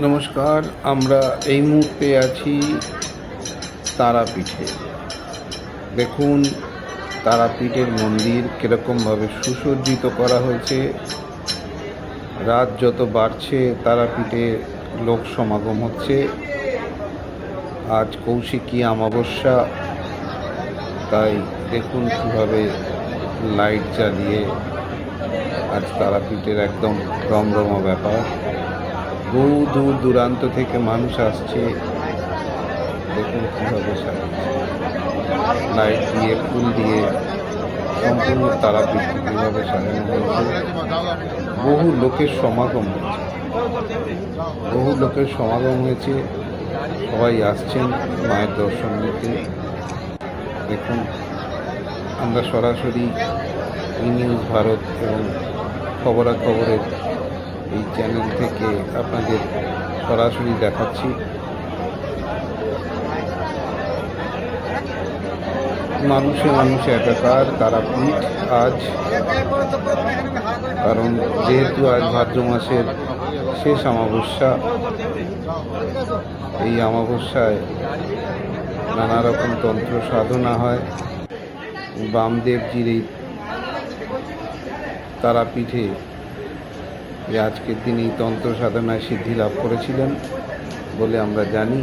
নমস্কার, আমরা এই মুহূর্তে আছি তারাপীঠে। দেখুন, তারাপীঠের মন্দির কীরকমভাবে সুসজ্জিত করা হয়েছে। রাত যত বাড়ছে, তারাপীঠে লোক সমাগম হচ্ছে। আজ কৌশিকী অমাবস্যা, তাই দেখুন কীভাবে লাইট জ্বালিয়ে আজ তারাপীঠের একদম রমরমা ব্যাপার। বহু দূর দূরান্ত থেকে মানুষ আসছে। দেখুন কীভাবে সাজিয়েছে লাইট দিয়ে, ফুল দিয়ে সম্পূর্ণ তারাপীঠ কীভাবে সাজানো হয়েছে। বহু লোকের সমাগম হয়েছে। বহু লোকের সমাগম হয়েছে। সবাই আসছেন মায়ের দর্শন নিতে। দেখুন, আমরা সরাসরি নিউজ ভারত এবং খবরাখবরের এই চ্যানেল থেকে আপনাদের সরাসরি দেখাচ্ছি। মানুষে মানুষে একাকার তারাপীঠ আজ। কারণ যেহেতু আজ ভাদ্র মাসের শেষ অমাবস্যা, এই অমাবস্যায় নানা রকম তন্ত্র সাধনা হয়। বামদেবজির এই তারাপীঠে যে আজকের এই তন্ত্র সাধনায় সিদ্ধি লাভ করেছিলেন বলে আমরা জানি।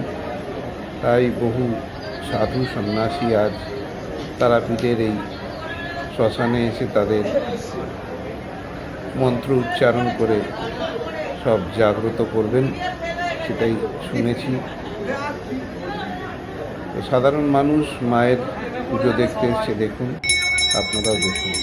তাই বহু সাধু সন্ন্যাসী আজ তারাপীঠের এই শ্মশানে এসে তাদের মন্ত্র উচ্চারণ করে সব জাগ্রত করবেন, সেটাই শুনেছি। সাধারণ মানুষ মায়ের পুজো দেখতে এসছে, দেখুন, আপনারাও দেখুন।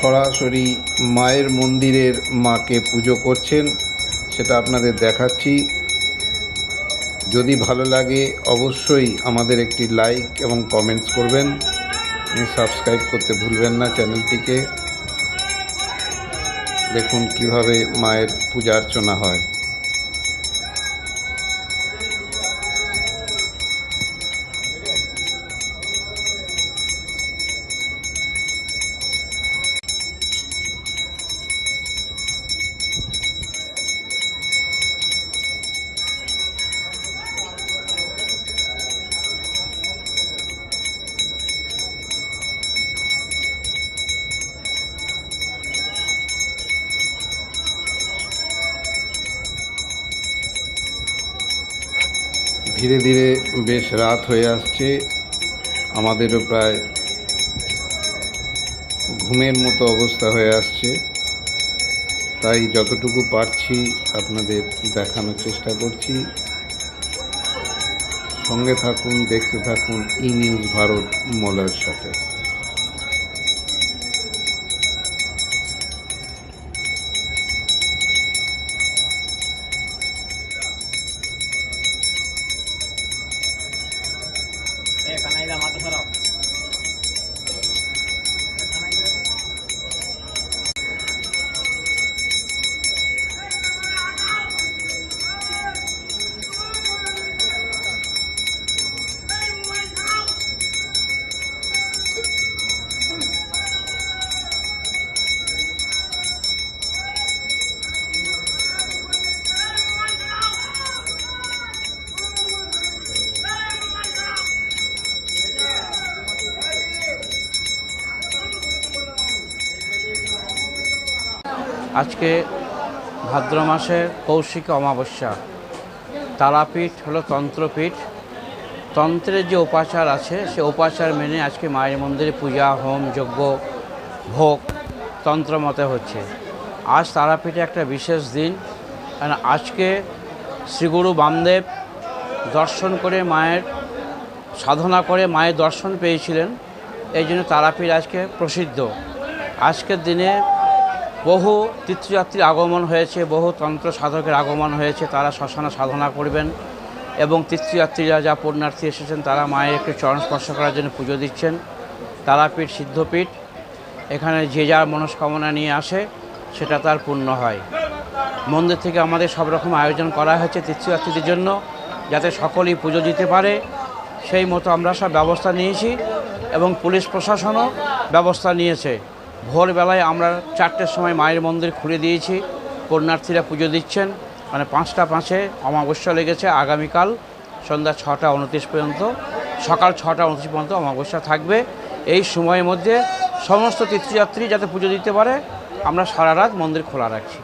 সরাসরি মায়ের মন্দিরের মাকে পুজো করছেন, সেটা আপনাদের দেখাচ্ছি। যদি ভালো লাগে, অবশ্যই আমাদের একটি লাইক এবং কমেন্টস করবেন। সাবস্ক্রাইব করতে ভুলবেন না চ্যানেলটিকে। দেখুন কীভাবে মায়ের পূজা অর্চনা হয়। ধীরে ধীরে বেশ রাত হয়ে আসছে। আমাদেরও প্রায় ঘুমের মতো অবস্থা হয়ে আসছে। তাই যতটুকু পারছি আপনাদের দেখানোর চেষ্টা করছি। সঙ্গে থাকুন, দেখতে থাকুন, ই নিউজ ভারত মলার সাথে। আজকে ভাদ্র মাসের কৌশিক অমাবস্যা। তারাপীঠ হলো তন্ত্রপীঠ। তন্ত্রের যে উপাচার আছে, সে উপাচার মেনে আজকে মায়ের মন্দিরে পূজা, হোম, যজ্ঞ, ভোগ তন্ত্র মতে হচ্ছে। আজ তারাপীঠে একটা বিশেষ দিন। কারণ আজকে শ্রীগুরু বামদেব দর্শন করে মায়ের, সাধনা করে মায়ের দর্শন পেয়েছিলেন। এই জন্য তারাপীঠ আজকে প্রসিদ্ধ। আজকের দিনে বহু তীর্থযাত্রীর আগমন হয়েছে, বহু তন্ত্র সাধকের আগমন হয়েছে, তারা শ্মশানে সাধনা করবেন এবং তীর্থযাত্রীরা যা পুণ্যার্থী এসেছেন, তারা মায়ের একটু চরণ স্পর্শ করার জন্য পুজো দিচ্ছেন। তারাপীঠ, সিদ্ধপীঠ, এখানে যে যার মনস্কামনা নিয়ে আসে, সেটা তার পূর্ণ হয়। মন্দির থেকে আমাদের সব রকম আয়োজন করা হয়েছে তীর্থযাত্রীদের জন্য, যাতে সকলেই পুজো দিতে পারে। সেই মতো আমরা সব ব্যবস্থা নিয়েছি এবং পুলিশ প্রশাসনও ব্যবস্থা নিয়েছে। ভোরবেলায় আমরা চারটের সময় মায়ের মন্দির খুলে দিয়েছি। পুণ্যার্থীরা পুজো দিচ্ছেন। মানে পাঁচটা পাঁচে অমাবস্যা লেগেছে আগামীকাল, সন্ধ্যা ছটা উনত্রিশ পর্যন্ত। সকাল ছটা উনত্রিশ পর্যন্ত অমাবস্যা থাকবে। এই সময়ের মধ্যে সমস্ত তীর্থযাত্রী যাতে পুজো দিতে পারে, আমরা সারা রাত মন্দির খোলা রাখছি।